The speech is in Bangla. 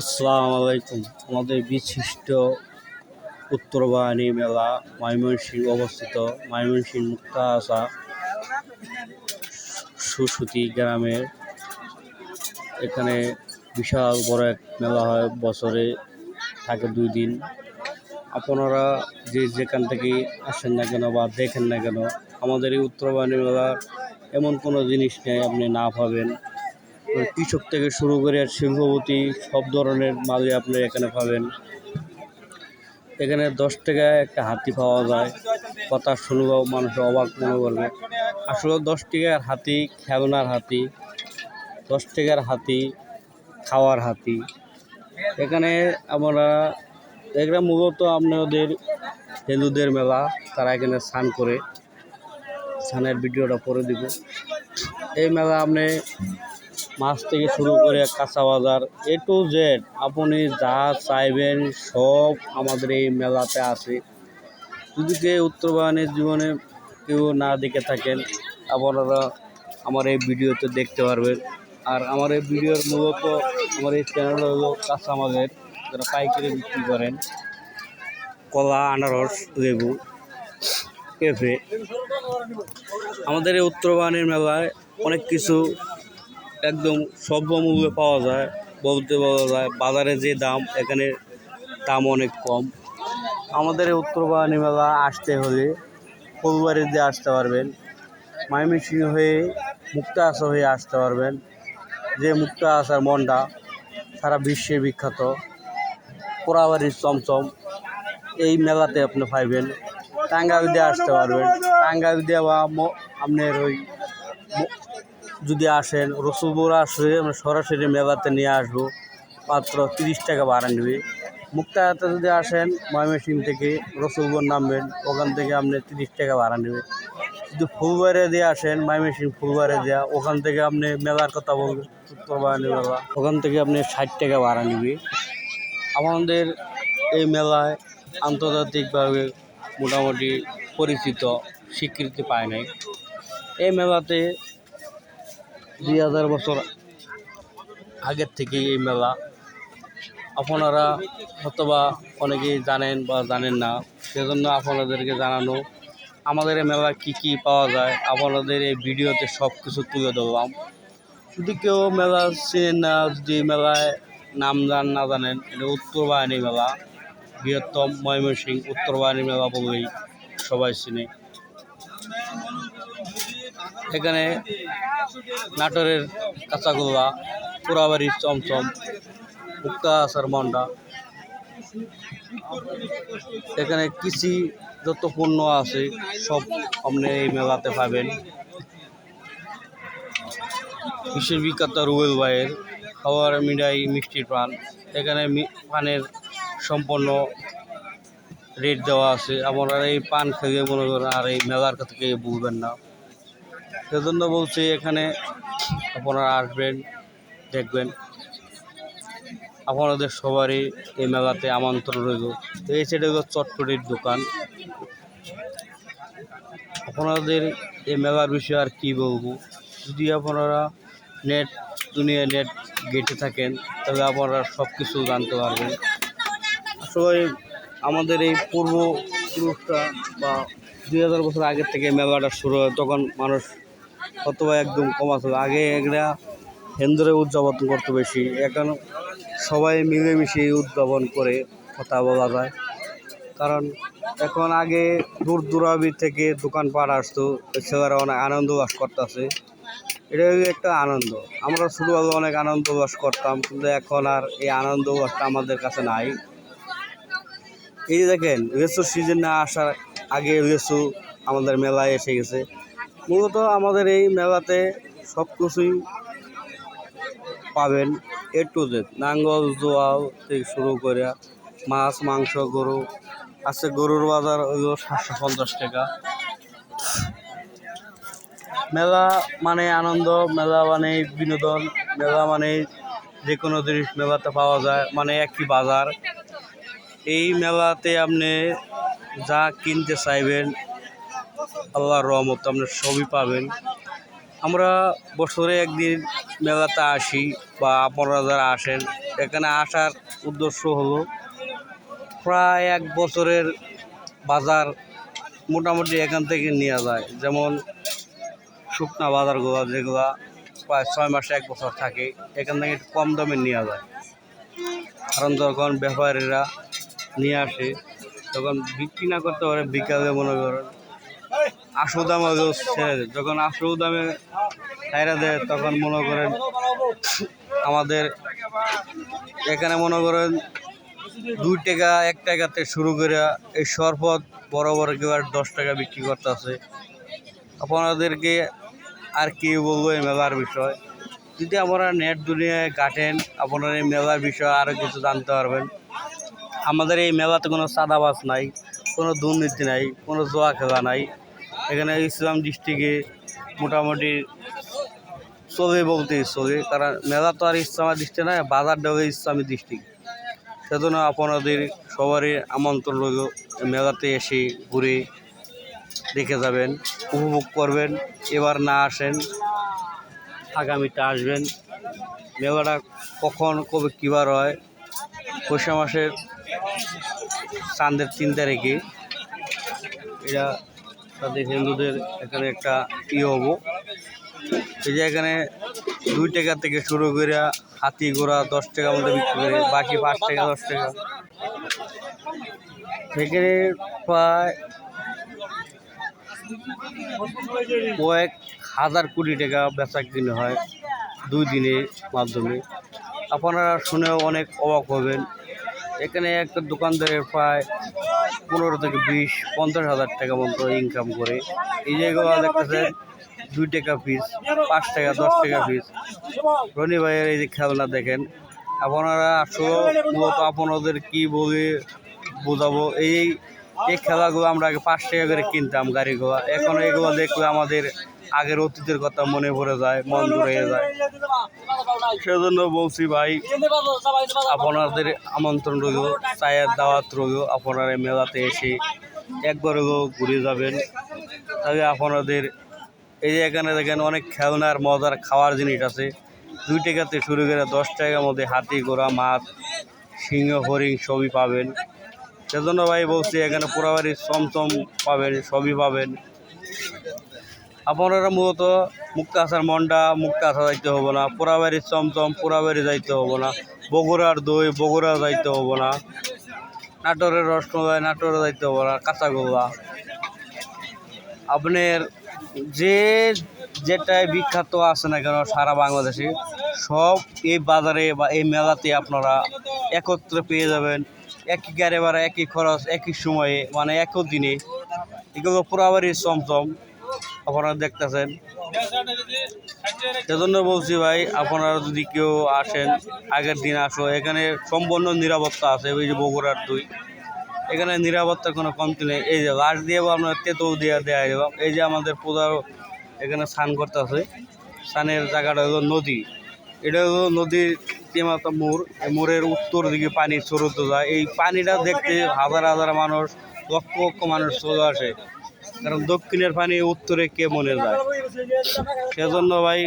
আসসালামু আলাইকুম। আমাদের বিশিষ্ট উত্তরবাহিনী মেলা ময়মনসিংহ অবস্থিত ময়মনসিংহ মুক্তা আসা সুসুতি গ্রামের। এখানে বিশাল বড় এক মেলা হয়, বছরে থাকে দুই দিন। আপনারা যে যেখান থেকে আসেন না কেন বা দেখেন না কেন, আমাদের এই উত্তরবাহিনী মেলা এমন কোনো জিনিস নেই আপনি না পাবেন কৃষক থেকে শুরু করে শিল্পপতি সব ধরনের মালই আপনি এখানে পাবেন। এখানে দশ টাকায় একটা হাতি পাওয়া যায়। কথা শুনলেও মানুষ অবাক মনে করবে। আসলে দশ টাকার হাতি খেলনার হাতি দশ টাকার হাতি খাওয়ার হাতি। এখানে আমরা এখানে মূলত আপনাদের হিন্দুদের মেলা তারা এখানে স্নান করে। স্নানের ভিডিওটা পরে দিব। এই মেলা আপনি মাছ থেকে শুরু করে কাঁচা বাজার এ টু জেড আপনি যা চাইবেন সব আমাদের এই মেলাতে আছে। যদি কেউ উত্তরবাহিনীর জীবনে কেউ না দেখে থাকেন, আপনারা আমার এই ভিডিওতে দেখতে পারবেন। আর আমার এই ভিডিওর মূলত আমার এই চ্যানেল হলো কাঁচামালের যারা পাইকারি বিক্রি করেন। কলা, আনারস, লেবু, পেঁপে। আমাদের এই উত্তরবাহিনীর মেলায় অনেক কিছু একদম সভ্য মূল্যে পাওয়া যায়, বলতে বলা যায়, বাজারে যে দাম, এখানে দাম অনেক কম। আমাদের উত্তরবাহিনী মেলা আসতে হলে ফুলবাড়ি দিয়ে আসতে পারবেন ময়মনসিংহ হয়ে মুক্তা আসা হয়ে আসতে পারবেন। যে মুক্তা আসার মন্ডা, সারা বিশ্বে বিখ্যাত। পোড়াবাড়ির চমচম, এই মেলাতে আপনি পাইবেন। টাঙ্গাইল দিয়ে আসতে পারবেন। টাঙ্গাইল দিয়ে বা আপনার ওই যদি আসেন রসুলপুর আসলে আমরা সরাসরি মেলাতে নিয়ে আসব। মাত্র তিরিশ টাকা ভাড়া নেবে। মুক্তাহাতে যদি আসেন ময়মনসিং থেকে রসুলপুর নামবেন, ওখান থেকে আপনি তিরিশ টাকা ভাড়া নেবে। যদি ফুলবাড়ি দিয়ে আসেন ময়মনসিং ফুলবাড়ি দেওয়া ওখান থেকে আপনি মেলার কথা বলবেন উত্তরবাহিনী মেলা। ওখান থেকে আপনি ষাট টাকা ভাড়া নেবে। আমাদের এই মেলায় আন্তর্জাতিকভাবে মোটামুটি পরিচিত, স্বীকৃতি পায় নাই। এই মেলাতে দুই হাজার বছর আগের থেকে এই মেলা। আপনারা হয়তোবা অনেকেই জানেন বা জানেন না, সেজন্য আপনাদেরকে জানানো, আমাদের এই মেলা কী কী পাওয়া যায়, আপনাদের এই ভিডিওতে সব কিছু তুলে ধরলাম। যদি কেউ মেলা চেনেন না, যদি মেলায় নাম জান না জানেন, এটা উত্তর বাহিনী মেলা, বৃহত্তম ময়মনসিংহ উত্তর বাহিনী মেলা বললেই সবাই চিনে। এখানে নাটোরের কাঁচাগোল্লা পোড়াবাড়ির চমচম মুক্তা মন্ডা। এখানে কৃষি যত পণ্য আছে, সব আপনি এই মেলাতে পাবেন। বিশ্বের বিখ্যাত রুয়েল ভাইয়ের খাওয়ার মিঠাই মিষ্টির পান। এখানে পানের সম্পন্ন রেট দেওয়া আছে। আপনারা এই পান খেয়ে মনে করেন আর এই মেলার থেকে বুঝবেন না। সেজন্য বলছি এখানে আপনারা আসবেন, দেখবেন। আপনাদের সবারই এই মেলাতে আমন্ত্রণ রইল। তো এই হলো চটপটির দোকান। আপনাদের এই মেলার বিষয়ে আর কি বলব? যদি আপনারা নেট, দুনিয়া নেট গেটে থাকেন তবে আপনারা সব কিছু জানতে পারবেন। আসলে আমাদের এই পূর্ব পুরুষটা বা দুই হাজার বছর আগের থেকে মেলাটা শুরু হয়, তখন মানুষ অথবা একদম কম আসলে আগে এগুলা হিন্দুরে উদযাপন করতো বেশি। এখন সবাই মিলেমিশে উদযাপন করে কথা বলা যায়। কারণ এখন আগে দূর দূরাবি থেকে দোকানপাট আসতো ছেলেরা অনেক আনন্দ বাস করতেছে। এটা একটা আনন্দ। আমরা ছোটোবেলা অনেক আনন্দ বাস করতাম, কিন্তু এখন আর এই আনন্দ বাসটা আমাদের কাছে নাই। এই দেখেন লিচু সিজন না আসার আগে লিচু আমাদের মেলায় এসে গেছে। মূলত আমাদের এই মেলাতে সব কিছুই পাবেন এ টু জেড নাঙ্গল, জোয়াল থেকে শুরু করে মাছ, মাংস, গরু। আছে গরুর বাজার হইল সাতশো পঞ্চাশ টাকা। মেলা মানে আনন্দ, মেলা মানে বিনোদন, মেলা মানে যে কোনো জিনিস মেলাতে পাওয়া যায় মানে একই বাজার। এই মেলাতে আপনি যা কিনতে চাইবেন আল্লাহর রহমত আপনি সবই পাবেন। আমরা বছরে একদিন মেলাতে আসি বা আপনারা যারা আসেন, এখানে আসার উদ্দেশ্য হলো প্রায় এক বছরের বাজার মোটামুটি এখান থেকে নেওয়া যায়। যেমন শুকনা বাজারগুলো যেগুলা প্রায় ছয় মাসে এক বছর থাকে, এখান থেকে কম দামে নেওয়া যায়। কারণ যখন ব্যাপারীরা নিয়ে আসে, তখন বিক্রি না করতে পারে, বিকালে মনে করেন আশু দাম যখন আশু দামে ছাইরা দেয়, তখন মনে করেন আমাদের এখানে মনে করেন দুই টাকা, এক টাকাতে শুরু করে এই শরবত বড় বড় কেউ আর দশ টাকা বিক্রি করতেছে। আপনাদেরকে আর কি বলব এই মেলার বিষয়। যদি আপনারা নেট দুনিয়ায় কাটেন, আপনারা এই মেলার বিষয়ে আরও কিছু জানতে পারবেন। আমাদের এই মেলাতে কোনো সাদাবাস নাই, কোনো দুর্নীতি নাই, কোনো জোয়া খেলা নাই। এখানে ইসলাম ডিস্ট্রিক্টে মোটামুটি চলে বলতে চলে, কারণ মেলা তো আর ইসলামী ডিস্ট্রিক্ট নয় বাজার দেবে ইসলামী ডিস্ট্রিক্ট। সেজন্য আপনাদের সবারই আমন্ত্রণ রইল মেলাতে এসে ঘুরে দেখে যাবেন, উপভোগ করবেন, এবার না আসেন, আগামীতে আসবেন। মেলাটা কখন, কবে, কীবার হয় পয়সা মাসের চাঁদের তিন তারিখে। এটা তাদের হিন্দুদের এখানে একটা ই হব। এই যে এখানে দুই টাকা থেকে শুরু করে হাতি ঘোড়া দশ টাকা মধ্যে বিক্রি করে, বাকি পাঁচ টাকা, দশ টাকা। এখানে প্রায় কয়েক হাজার কোটি টাকা বেচা কিনে হয় দুই দিনের মাধ্যমে। আপনারা শুনেও অনেক অবাক হবেন। এখানে একটা দোকানদারের প্রায় পনেরো থেকে বিশ পঞ্চাশ হাজার টাকা মতো ইনকাম করে। এই জায়গায় দেখতেছেন দুই টাকা পিস পাঁচ টাকা দশ টাকা পিস রনি ভাইয়ের এই যে খেলনা দেখেন আপনারা আসলে মূলত আপনাদের কি বলে বোঝাবো? এই এই খেলাগুলো আমরা আগে পাঁচ টাকা করে কিনতাম গাড়িগুলো। এখন এগুলো দেখলে আমাদের আগের অতীতের কথা মনে পড়ে যায়, মন জুড়ে যায়। সেজন্য বলছি ভাই, আপনাদের আমন্ত্রণ রইল, চায়ের দাওয়াত রইল, আপনারা মেলাতে এসে একবার হলেও ঘুরে যাবেন। তবে আপনাদের এই যে এখানে দেখেন অনেক খেলনার, মজার খাওয়ার জিনিস আছে। দুই টাকাতে শুরু করে দশ টাকার মধ্যে হাতি, ঘোড়া, মাছ, সিংহ, হরিণ সবই পাবেন। সেজন্য ভাই বলছি, এখানে পুরাবাড়ি চমচম পাবেন, সবই পাবেন। আপনারা মূলত মুক্তা আসার মন্ডা মুক্তা আসা যাইতে হব না পোড়াবাড়ির চমচম পোড়াবাড়ি যাইতে হব না, বগুড়ার দই, বগুড়া যাইতে হব না, নাটোরের রসমলাই নাটোরে যাইতে হব না, কাঁচাগোল্লা। আপনার যে, যেটাই বিখ্যাত আছে না কেন সারা বাংলাদেশে, সব এই বাজারে বা এই মেলাতে আপনারা একত্রে পেয়ে যাবেন। একই গাড়ি ভাড়া, একই খরচ, একই সময়ে মানে একই দিনে। এগুলো পুরাবাড়ির চমচম। আপনারা দেখতেছেন। সেজন্য বলছি ভাই, আপনারা যদি কেউ আসেন, আগের দিন আসো। এখানে সম্পূর্ণ নিরাপত্তা আছে, ওই যে বগুড়ার দুই। এখানে নিরাপত্তার কোনো কমতি নেই। এই যে লাশ দিয়ে আপনার তেঁতুল দিয়ে দেওয়া যাবে এই যে আমাদের পূজার এখানে স্নান করতে আছে। স্নানের জায়গাটা হলো নদী। এটা হলো নদীর তেমাতা মোড়। এই মোড়ের উত্তর দিকে পানি স্রোত যায়। এই পানিটা দেখতে হাজার হাজার মানুষ, লক্ষ লক্ষ মানুষ চলে আসে। কারণ দক্ষিণের পানি উত্তরে কে মনে যায় সেজন্য ভাই